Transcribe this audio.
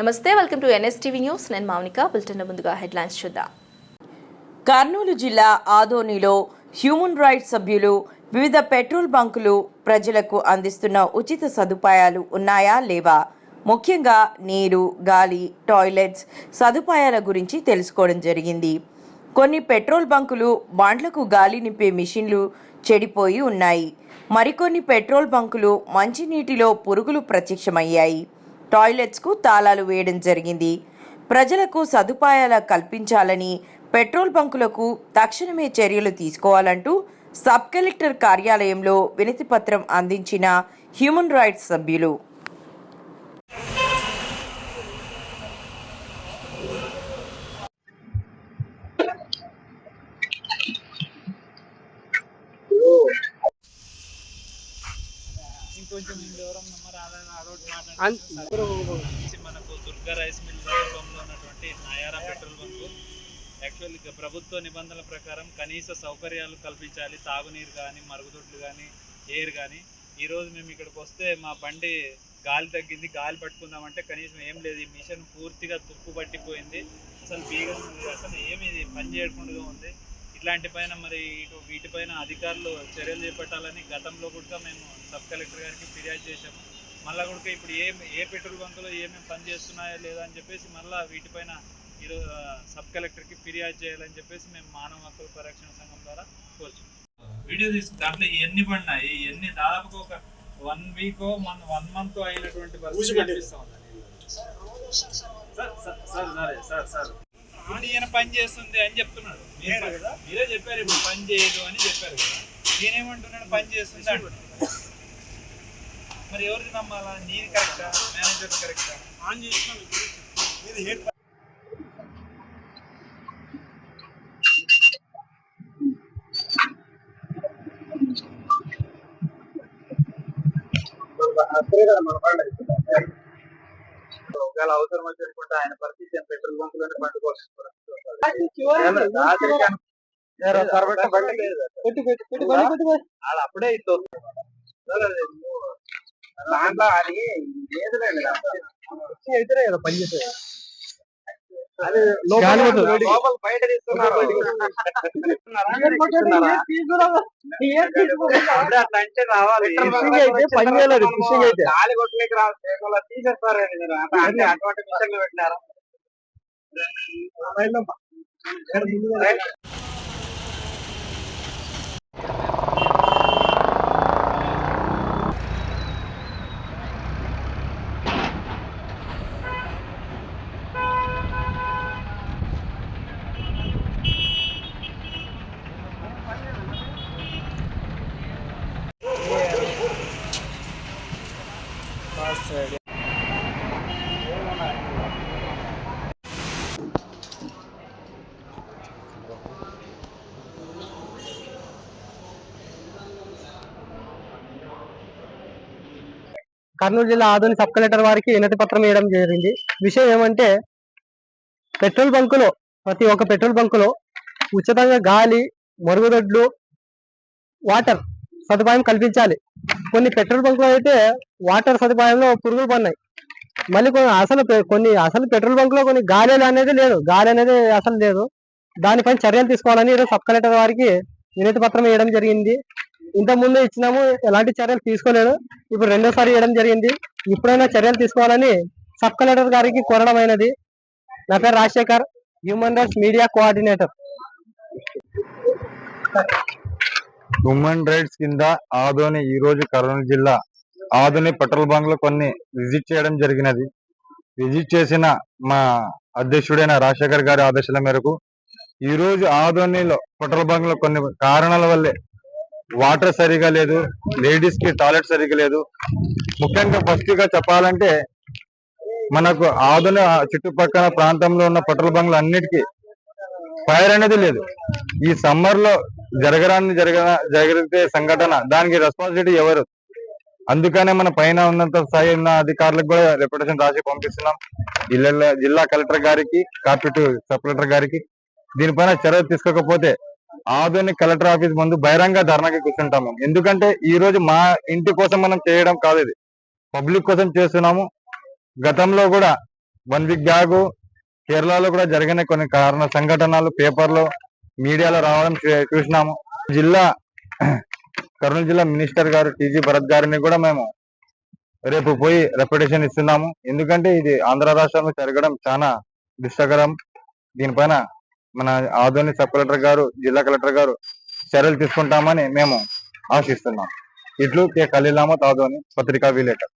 నమస్తే welcome to NSTV news. నేను Mounika bulletin ముందుగా హెడ్లైన్స్ చూద్దాం. కర్నూలు జిల్లా ఆదోనిలో హ్యూమన్ రైట్స్ సభ్యులు వివిధ పెట్రోల్ బంకులు ప్రజలకు అందిస్తున్న ఉచిత సదుపాయాలు ఉన్నాయా లేవా? ముఖ్యంగా నీరు గాలి టాయిలెట్స్ సదుపాయాల గురించి తెలుసుకోవడం జరిగింది. కొన్ని పెట్రోల్ బంకులు బాండ్లకు గాలి నింపే మిషన్లు చెడిపోయి ఉన్నాయి. మరికొన్ని పెట్రోల్ బంకులు మంచినీటిలో పురుగులు ప్రత్యక్షమయ్యాయి. టాయిలెట్స్కు తాళాలు వేయడం జరిగింది. ప్రజలకు సదుపాయాల కల్పించాలని పెట్రోల్ బంకులకు తక్షణమే చర్యలు తీసుకోవాలంటూ సబ్ కలెక్టర్ కార్యాలయంలో వినతిపత్రం అందించిన హ్యూమన్ రైట్స్ సభ్యులు ఇంకొంచెం ఎవరం మనకు దుర్గా రైస్ మిల్ సమీపంలో ఉన్నటువంటి నయారా పెట్రోల్ బంకు ఇక ప్రభుత్వ నిబంధనల ప్రకారం కనీస సౌకర్యాలు కల్పించాలి. తాగునీరు కానీ మరుగుదొడ్లు కానీ ఎయిర్ కానీ ఈరోజు మేము ఇక్కడికి వస్తే మా బండి గాలి తగ్గింది. గాలి పట్టుకుందామంటే కనీసం ఏం లేదు. ఈ మిషన్ పూర్తిగా తుప్పు పట్టిపోయింది. అసలు బీగం అసలు ఏమి ఇది పని చేయకుండా ఉంది. ఇట్లాంటి పైన మరి ఇటు- వీటిపైన అధికారులు చర్యలు చేపట్టాలని గతంలో కూడా మేము సబ్ కలెక్టర్ గారికి ఫిర్యాదు చేశాము మళ్ళా కూడా ఇప్పుడు ఏ ఏ పెట్రోల్ బంకులో ఏమేమి పని చేస్తున్నాయో లేదా అని చెప్పేసి మళ్ళీ వీటిపైన ఈరోజు సబ్ కలెక్టర్కి ఫిర్యాదు చేయాలని చెప్పేసి మేము మానవ హక్కుల పరిరక్షణ సంఘం ద్వారా కోరుచున్నాం. వీడియో తీసుకు దాంట్లో ఎన్ని పడినాయి? ఎన్ని? దాదాపుగా ఒక one week one one month అయినటువంటి పరిస్థితి కనిపిస్తా ఉందండి. సార్ సార్ సార్ సరే సార్. ఈయన పని చేస్తుంది అని చెప్తున్నాడు. మీరే కదా మీరే చెప్పారు ఇప్పుడు పని చేయదు అని చెప్పారు కదా. నేనేమంటున్నాడు పని చేస్తుంది అంటున్నాడు. మరి ఎవరిని నమ్మాలా? నీది కరెక్టా? మేనేజర్ కరెక్టా? ఆన్ చేస్తున్నాను ఇది హెడ్ ఒకవేళ అవసరం వచ్చినప్పుడు ఆయన పరిస్థితి పెట్రోల్ బంకులోనే పండుకోవచ్చు అప్పుడే ఇస్తుంది దాంట్లో అది లేదులేండి అయితేనే కదా పని చేసేది అది లోపల బయట తీస్తున్నారు అప్పుడే అట్లా అంటే రావాలి. అయితే. గాలి కొట్టలేక అంటే అంటే అటువంటి మిషన్లు పెట్టినారా? కర్నూలు జిల్లా ఆధునిక సబ్ కలెక్టర్ వారికి వినతి పత్రం వేయడం జరిగింది. విషయం ఏమంటే పెట్రోల్ బంకులో ప్రతి ఒక్క పెట్రోల్ బంకులో ఉచితంగా గాలి మరుగుదొడ్లు వాటర్ సదుపాయం కల్పించాలి. కొన్ని పెట్రోల్ బంకులు అయితే వాటర్ సదుపాయంలో పురుగులు పడినాయి. మళ్ళీ కొన్ని అసలు కొన్ని అసలు పెట్రోల్ బంకులో కొన్ని గాలి అనేది లేదు. గాలి అనేది అసలు లేదు. దానిపైన చర్యలు తీసుకోవాలని ఈరోజు సబ్ కలెక్టర్ వారికి వినతి పత్రం వేయడం జరిగింది. ఇంత ముందు ఇచ్చినాము ఎలాంటి చర్యలు తీసుకోలేదు. ఇప్పుడు రెండోసారి వేయడం జరిగింది. ఇప్పుడైనా చర్యలు తీసుకోవాలని సబ్ కలెక్టర్ గారికి కోరడం అయినది. నా పేరు Rajasekhar human rights media coordinator. Human rights కింద ఆదోని ఈ రోజు కర్నూలు జిల్లా ఆదోని పెట్రోల్ బంక్లో కొన్ని విజిట్ చేయడం జరిగినది. విజిట్ చేసిన మా అధ్యక్షుడైన రాజశేఖర్ గారి ఆదేశాల మేరకు ఈ రోజు ఆదోనిలో పెట్రోల్ బంక్లో కొన్ని కారణాల వల్లే వాటర్ సరిగా లేదు లేడీస్కి టాయిలెట్ సరిగా లేదు. ముఖ్యంగా ఫస్ట్గా చెప్పాలంటే మనకు ఆదోని చుట్టుపక్కల ప్రాంతంలో ఉన్న పెట్రోల్ బంక్లు అన్నిటికీ ఫైర్ అనేది లేదు. ఈ సమ్మర్లో జరగడాన్ని జరగ జరిగితే సంఘటన దానికి రెస్పాన్సిబిలిటీ ఎవరు? అందుకనే మన పైన ఉన్నంత స్థాయి ఉన్న అధికారులకు కూడా రెప్యుటేషన్ రాసి పంపిస్తున్నాం. జిల్లా జిల్లా కలెక్టర్ గారికి కార్పొరేట్ సబ్ కలెక్టర్ గారికి. దీనిపైన చర్య తీసుకోకపోతే ఆధునిక కలెక్టర్ ఆఫీస్ ముందు బహిరంగ ధర్నాకి కూర్చుంటాము ఎందుకంటే ఈ రోజు మా ఇంటి కోసం మనం చేయడం కాదు ఇది. పబ్లిక్ కోసం చేస్తున్నాము. గతంలో కూడా వన్ వీక్ బ్యాగు కేరళలో కూడా జరిగిన కొన్ని కారణ సంఘటనలు పేపర్లో మీడియాలో రావడం చూసినాము. జిల్లా కర్నూలు జిల్లా మినిస్టర్ గారు టీజీ భరత్ గారిని కూడా మేము రేపు పోయి రెప్యుటేషన్ ఇస్తున్నాము. ఎందుకంటే ఇది ఆంధ్ర రాష్ట్రంలో జరగడం చాలా దుష్టకరం. దీనిపైన మన ఆధోని సబ్ కలెక్టర్ గారు జిల్లా కలెక్టర్ గారు చర్యలు తీసుకుంటామని మేము ఆశిస్తున్నాం. ఇట్లు కే. ఖలీల్ అహ్మద్ ఆదోని పత్రికా విలేటర్